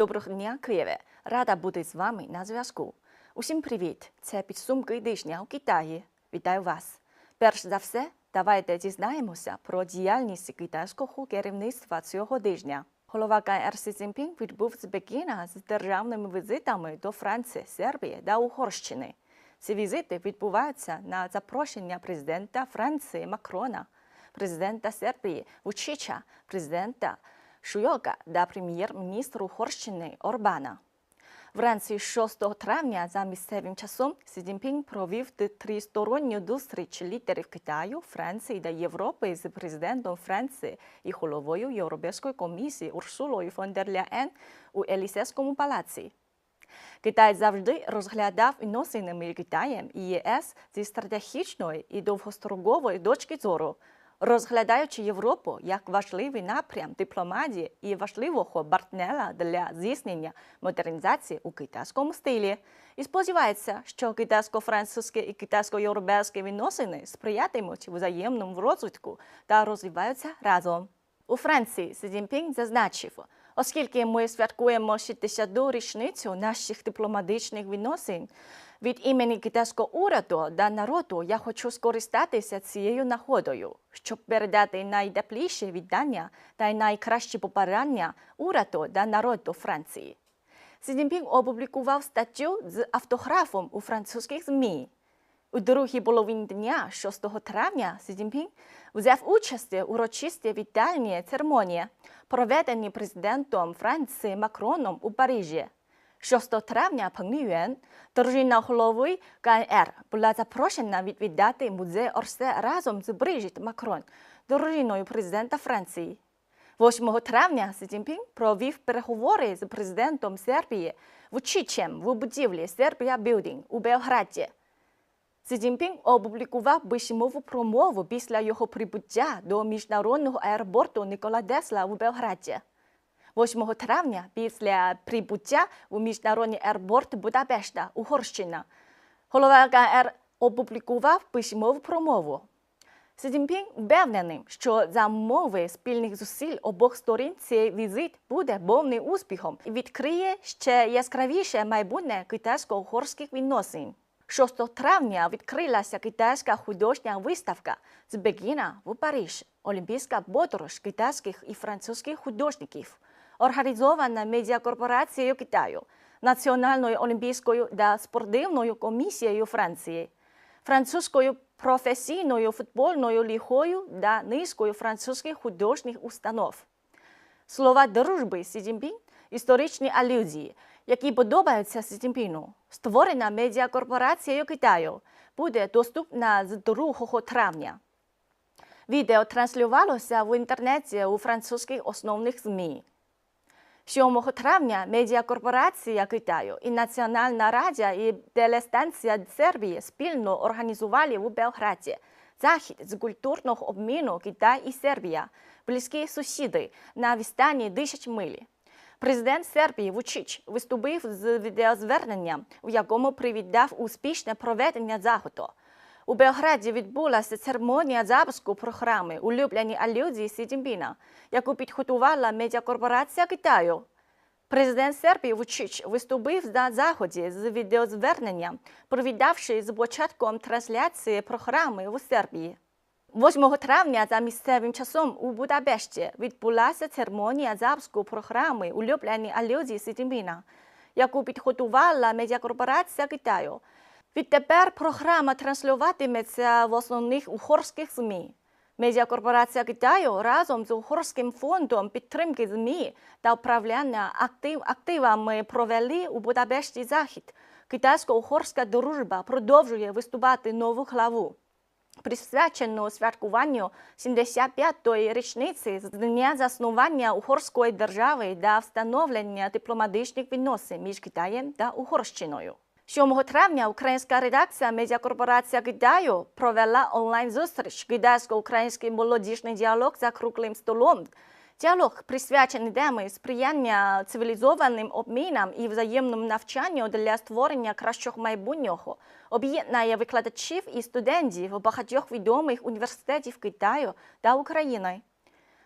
Доброго дня, Києве! Рада бути з вами на зв'язку. Усім привіт! Це підсумки тижня у Китаї. Вітаю вас! Перш за все, давайте дізнаємося про діяльність китайського керівництва цього тижня. Голова КР Сі Цзіньпін відбув з Пекіна з державними візитами до Франції, Сербії та Угорщини. Ці візити відбуваються на запрошення президента Франції Макрона, президента Сербії Вучича, президента Шуйока та прем'єр-міністра Угорщини Орбана. Вранці 6 травня за місцевим часом Сі Цзіньпін провів тристоронню зустріч лідерів Китаю, Франції та Європи з президентом Франції і головою Європейської комісії Урсулою фон дер Ляєн у Елісейському палаці. Китай завжди розглядав відносини Китаєм і ЄС зі стратегічної і довгострокової точки зору, розглядаючи Європу як важливий напрям дипломатії і важливого партнера для здійснення модернізації у китайському стилі, і сподівається, що китайсько-французькі і китайсько-європейські відносини сприятимуть взаємному розвитку та розвиваються разом. У Франції Сі Цзіньпін зазначив, оскільки ми святкуємо 60-ту річницю наших дипломатичних відносин, від імені китайського уряду та народу я хочу скористатися цією нагодою, щоб передати найтепліші вітання та найкращі побажання уряду та народу Франції. Сі опублікував статтю з автографом у французьких ЗМІ. У другій половині дня, 6 травня, Сі взяв участь у урочистій вітальній церемонії, проведеній президентом Франції Макроном у Парижі. 6 травня Пен Юен, дружина голови КНР, була запрошена відвідати музей Орсе разом з Брижіт Макрон, дружиною президента Франції. 8 травня Сі Цзіньпін провів переговори з президентом Сербії Вучичем в будівлі Сербія Білдинг у Белграді. Сі Цзіньпін опублікував письмову промову після його прибуття до міжнародного аеропорту Нікола Тесла у Белграді. 8 травня після прибуття у міжнародний аеропорт Будапешта, Угорщина, голова КР опублікував письмову промову. Сі Цзіньпін впевнений, що за умови спільних зусиль обох сторін цей візит буде повним успіхом і відкриє ще яскравіше майбутнє китайсько-угорських відносин. 6 травня відкрилася китайська художня виставка з Пекіна в Париж, Олімпійська подорож китайських і французьких художників, організована медіакорпорацією Китаю, Національною олімпійською та спортивною комісією Франції, французькою професійною футбольною лігою та низкою французьких художніх установ. Слова дружби Сі історичні алюзії, які подобаються Сі. Створена медіакорпорацією Китаю буде доступна з 2 травня. Відео транслювалося в інтернеті у французьких основних ЗМІ. 7 травня медіакорпорація Китаю і Національна радіо і телестанція Сербії спільно організували у Белграді захід з культурного обміну Китай і Сербія, близькі сусіди на відстані тисяч милі. Президент Сербії Вучич виступив з відеозверненням, у якому привітав успішне проведення заходу. У Белграді відбулася церемонія запуску програми улюблені алюзії Сі Цзіньпіна, яку підготувала медіакорпорація Китаю. Президент Сербії Вучич виступив на заході з відеозверненням, привітавши з початком трансляції програми в Сербії. 8 травня за місцевим часом у Будапешті відбулася церемонія запуску програми улюблені алюзії Сі Цзіньпіна, яку підготувала медіакорпорація Китаю. Відтепер програма транслюватиметься в основних угорських ЗМІ. Медіакорпорація Китаю разом з Угорським фондом підтримки ЗМІ та управління актив, активами провели у Будапешті захід. Китайсько-угорська дружба продовжує виступати нову главу. Присвячену святкуванню 75-ї річниці з дня заснування угорської держави та встановлення дипломатичних відносин між Китаєм та Угорщиною. 7 травня українська редакція медіакорпорація Китаю провела онлайн-зустріч китайсько-український молодіжний діалог за круглим столом. Діалог присвячений темі сприяння цивілізованим обмінам і взаємному навчанню для створення кращого майбутнього, об'єднає викладачів і студентів багатьох відомих університетів Китаю та України.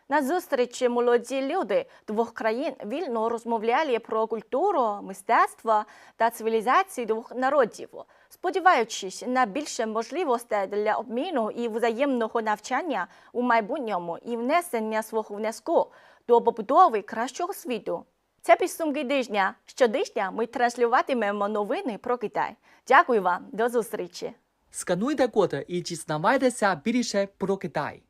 На зустрічі молоді люди двох країн вільно розмовляли про культуру, мистецтво та цивілізацію двох народів, сподіваючись на більше можливостей для обміну і взаємного навчання у майбутньому і внесення свого внеску до побудови кращого світу. Це підсумки тижня. Щотижня ми транслюватимемо новини про Китай. Дякую вам, до зустрічі! Скануйте код і дізнавайтеся більше про Китай.